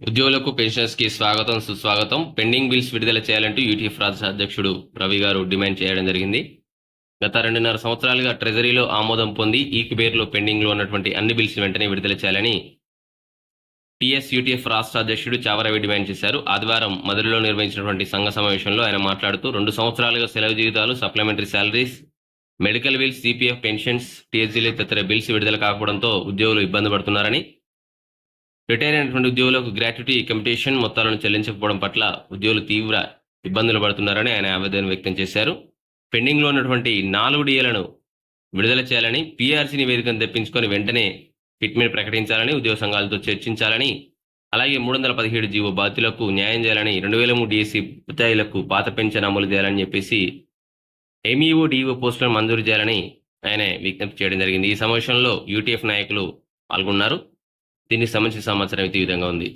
ఉద్యోగులకు పెన్షన్స్కి స్వాగతం సుస్వాగతం. పెండింగ్ బిల్స్ విడుదల చేయాలంటూ యూటీఎఫ్ రాష్ట్ర అధ్యక్షుడు రవి గారు డిమాండ్ చేయడం జరిగింది. గత రెండున్నర సంవత్సరాలుగా ట్రెజరీలో ఆమోదం పొంది ఈ పేరులో పెండింగ్లో ఉన్నటువంటి అన్ని బిల్స్ వెంటనే విడుదల చేయాలని టీఎస్ యూటీఎఫ్ రాష్ట్ర అధ్యక్షుడు చావరవి డిమాండ్ చేశారు. ఆదివారం మధురలో నిర్వహించినటువంటి సంఘ సమావేశంలో ఆయన మాట్లాడుతూ రెండు సంవత్సరాలుగా సెలవు జీవితాలు supplementary salaries medical bills CPF pensions టీఎస్జీలు తదితర బిల్స్ విడుదల కాకపోవడంతో ఉద్యోగులు ఇబ్బంది పడుతున్నారని రిటైర్ అయినటువంటి ఉద్యోగులకు గ్రాట్యుటీ కమిటేషన్ మొత్తాలను చెల్లించకపోవడం పట్ల ఉద్యోగులు తీవ్ర ఇబ్బందులు పడుతున్నారని ఆయన ఆవేదన వ్యక్తం చేశారు. పెండింగ్లో ఉన్నటువంటి నాలుగు డిఏలను విడుదల చేయాలని పీఆర్సీ నివేదికను తెప్పించుకొని వెంటనే ఫిట్మెంట్ ప్రకటించాలని ఉద్యోగ సంఘాలతో చర్చించాలని అలాగే మూడు వందల పదిహేడు జీవో బాధ్యులకు న్యాయం చేయాలని రెండు వేల మూడు డిఎస్సీ ఉపాధ్యాయులకు పాత పెన్షన్ అమలు చేయాలని చెప్పేసి ఎంఈఓ డిఓ పోస్టులను మంజూరు చేయాలని ఆయన విజ్ఞప్తి చేయడం జరిగింది. ఈ సమావేశంలో యూటీఎఫ్ నాయకులు పాల్గొన్నారు. దీనికి సంబంధించిన సమాచారం అయితే ఈ విధంగా ఉంది.